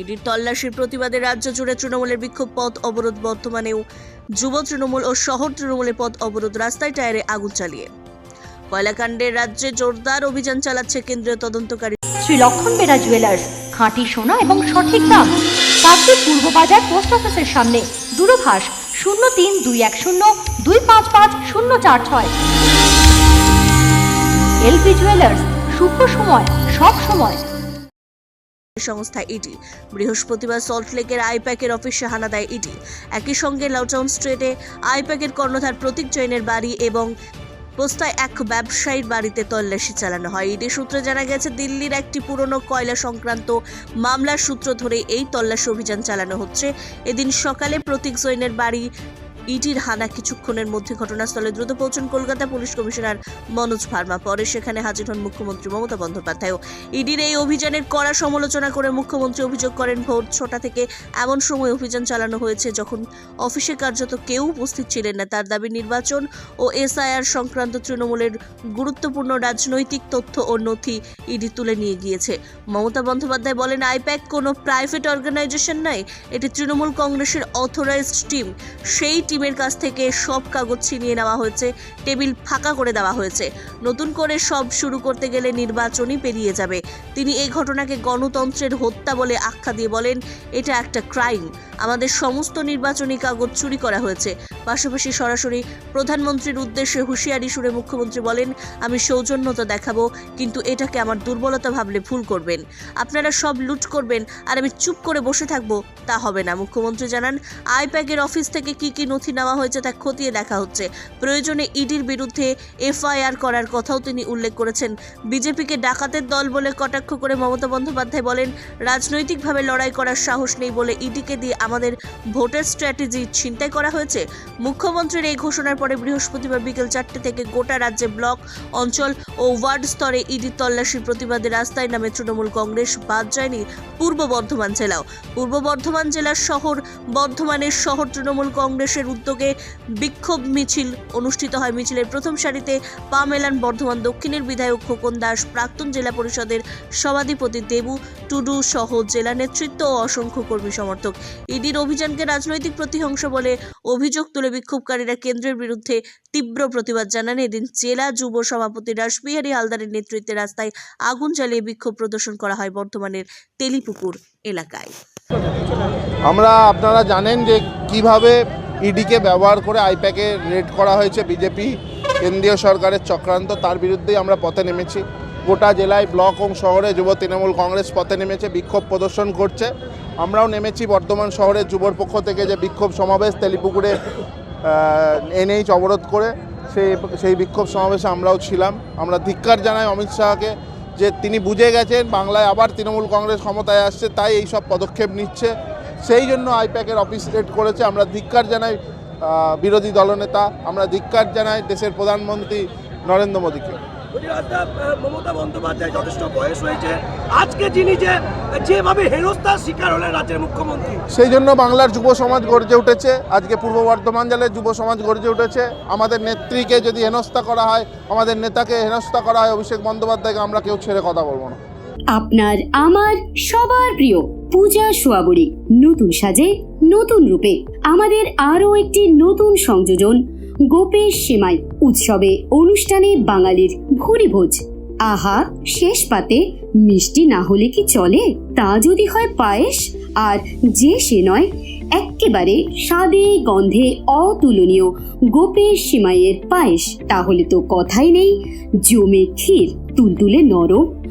ইডির তল্লাশির প্রতিবাদে রাজ্য জুড়ে তৃণমূলের বিক্ষোভ পথ অবরোধ বর্তমানেও যুব তৃণমূল ও শহর তৃণমূলের পথ অবরোধ রাস্তায় টায়ারে আগুন চালিয়ে। কয়লাকাণ্ডের রাজ্যে জোরদার অভিযান চালাচ্ছে কেন্দ্রীয় তদন্তকারী। শ্রী লক্ষণ বেরা জুয়েলার্স খাঁটি সোনা এবং সঠিক দাম। কাকদ্বীপ পূর্ব বাজার পোস্ট অফিসের সামনে। দূরভাষ শূন্য তিন দুই এক শূন্য দুই পাঁচ পাঁচ শূন্য চার ছয়। এলপি জুয়েলার্স শুভ সময়, সব সময়। সংস্থা ইডি। বৃহস্পতিবার সল্টলেকের আইপ্যাকের অফিসে হানা দেয় ইডি। একই সঙ্গে লাউটাউন স্ট্রিটে আইপ্যাকের কর্ণধার প্রতীক জৈনের বাড়ি এবং পোস্তায় এক ব্যবসায়ীর বাড়িতে তল্লাশি চালানো হয়। ইডি সূত্রে জানা গেছে, দিল্লির একটি পুরনো কয়লা সংক্রান্ত মামলার সূত্র ধরে এই তল্লাশি অভিযান চালানো হচ্ছে। এদিন সকালে প্রতীক জৈনের বাড়ি ইডির হানা কিছুক্ষণের মধ্যে ঘটনাস্থলে দ্রুত পৌঁছন কলকাতা পুলিশ কমিশনার মনোজ ভার্মা। পরে সেখানে হাজির হন মুখ্যমন্ত্রী মমতা বন্দ্যোপাধ্যায়ও ইডির এই অভিযানের কড়া সমালোচনা করে মুখ্যমন্ত্রী অভিযোগ করেন, ভোর ছটা থেকে এমন সময় অভিযান চালানো হয়েছে যখন অফিসে কার্যত কেউ উপস্থিত ছিলেন না। তার দাবি, নির্বাচন ও এসআইআর সংক্রান্ত তৃণমূলের গুরুত্বপূর্ণ রাজনৈতিক তথ্য ও নথি ইডি তুলে নিয়ে গিয়েছে। মমতা বন্দ্যোপাধ্যায় বলেন, আইপ্যাক কোনো প্রাইভেট অর্গানাইজেশন নয়, এটি তৃণমূল কংগ্রেসের অথরাইজড টিম। সেই টিমের কাছ থেকে সব কাগজ ছিনিয়ে নেওয়া হয়েছে, টেবিল ফাঁকা করে দেওয়া হয়েছে। নতুন করে সব শুরু করতে গেলে নির্বাচনই পেরিয়ে যাবে। তিনি এই ঘটনাকে গণতন্ত্রের হত্যা বলে আখ্যা দিয়ে বলেন, এটা একটা ক্রাইম। আমাদের সমস্ত নির্বাচনী কাগজ চুরি করা হয়েছে। পাশাপাশি সরাসরি প্রধানমন্ত্রীর উদ্দেশ্যে হুঁশিয়ারি সুরে মুখ্যমন্ত্রী বলেন, আমি সৌজন্যতা দেখাবো, কিন্তু এটাকে আমার দুর্বলতা ভাবলে ভুল করবেন। আপনারা সব লুট করবেন, আর আমি চুপ করে বসে থাকব, তা হবে না। মুখ্যমন্ত্রী জানান, আইপ্যাকের অফিস থেকে কি কি নথি নেওয়া হয়েছে তা খতিয়ে দেখা হচ্ছে। প্রয়োজনে ইডির বিরুদ্ধে এফআইআর করার কথাও তিনি উল্লেখ করেছেন। বিজেপিকে ডাকাতের দল বলে কটাক্ষ করে মমতা বন্দ্যোপাধ্যায় বলেন, রাজনৈতিকভাবে লড়াই করার সাহস নেই বলে ইডিকে দিয়ে আমাদের ভোটের স্ট্র্যাটেজি ছিনতাই করা হয়েছে। মুখ্যমন্ত্রীর এই ঘোষণার পরে বৃহস্পতিবার বিকেল চারটে থেকে গোটা রাজ্যে ব্লক, অঞ্চল ও ওয়ার্ড স্তরে ইডি তল্লাশির প্রতিবাদে রাস্তায় নামে তৃণমূল কংগ্রেস, বাদ যায়নি পূর্ব বর্ধমান জেলাও। পূর্ব বর্ধমান জেলার শহর, বর্ধমানের শহর তৃণমূল কংগ্রেসের উদ্যোগে বিক্ষোভ মিছিল অনুষ্ঠিত হয়। মিছিলের প্রথম সারিতে পা মেলান বর্ধমান দক্ষিণের বিধায়ক খোকন দাস, প্রাক্তন জেলা পরিষদের সভাধিপতি দেবু টুডু সহ জেলা নেতৃত্ব ও অসংখ্য কর্মী সমর্থক। ইডির অভিযানকে রাজনৈতিক প্রতিহংস বলে অভিযোগ তুলে বিক্ষোভকারীরা কেন্দ্রের বিরুদ্ধে তীব্র প্রতিবাদ জানান। এদিন জেলা যুব সভাপতি রাসবিহারী হালদারের নেতৃত্বে রাস্তায় আগুন জ্বালিয়ে বিক্ষোভ প্রদর্শন করা হয় বর্ধমানের তেলিপুকুর এলাকায়। আমরা, আপনারা জানেন যে কীভাবে ইডিকে ব্যবহার করে আইপ্যাকে রেড করা হয়েছে বিজেপি কেন্দ্রীয় সরকারের চক্রান্ত, তার বিরুদ্ধেই আমরা পথে নেমেছি। গোটা জেলায় ব্লক এবং শহরে যুব তৃণমূল কংগ্রেস পথে নেমেছে, বিক্ষোভ প্রদর্শন করছে। আমরাও নেমেছি বর্ধমান শহরের যুবর পক্ষ থেকে যে বিক্ষোভ সমাবেশ, তেলিপুকুরে এনএইচ অবরোধ করে সেই সেই বিক্ষোভ সমাবেশে আমরাও ছিলাম। আমরা ধিক্কার জানাই অমিত শাহকে যে তিনি বুঝে গেছেন, বাংলায় আবার তৃণমূল কংগ্রেস ক্ষমতায় আসছে, তাই এই সব পদক্ষেপ নিচ্ছে। সেই জন্য আইপ্যাকের অফিস রেড করেছে। আমরা ধিক্কার জানাই বিরোধী দলনেতা, আমরা ধিক্কার জানাই দেশের প্রধানমন্ত্রী নরেন্দ্র মোদীকে। মমতা বন্দ্যোপাধ্যায় যথেষ্ট বয়স হয়েছে। আজকে যিনি যে যেভাবে হেনস্থার শিকার হলেন রাজ্যের মুখ্যমন্ত্রী। সেই জন্য বাংলার যুব সমাজ গর্জে উঠেছে। আজকে পূর্ব বর্ধমান জেলার যুব সমাজ গর্জে উঠেছে। আমাদের নেত্রীকে যদি হেনস্থা করা হয় আমাদের নেতাকে হেনস্থা করা হয় অভিষেক বন্দ্যোপাধ্যায়কে আমরা কেউ ছেড়ে কথা বলব না। আপনার আমার সবার প্রিয় পূজা সোয়াবুড়ি। নতুন সাজে নতুন রূপে। আমাদের আরও একটি নতুন সংযোজন গোপেশ সেমাই উৎসবে অনুষ্ঠানে বাঙালির ভুরি ভোজ আহা, শেষ পাতে মিষ্টি না হলে কি চলে? তা যদি হয় পায়েস, আর যে সে নয়, এক্কেবারে স্বাদে গন্ধে অতুলনীয় গোপের সেমাইয়ের পায়েস। তাহলে তো কথাই নেই, জমে ক্ষীর, তুলতুলে নরম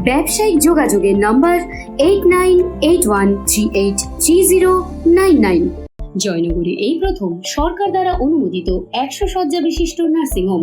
ব্যবসায়িক যোগাযোগের number eight nine eight one three eight three zero nine nine জয়নগরে এই প্রথম সরকার দ্বারা অনুমোদিত একশো শয্যা বিশিষ্ট নার্সিংহোম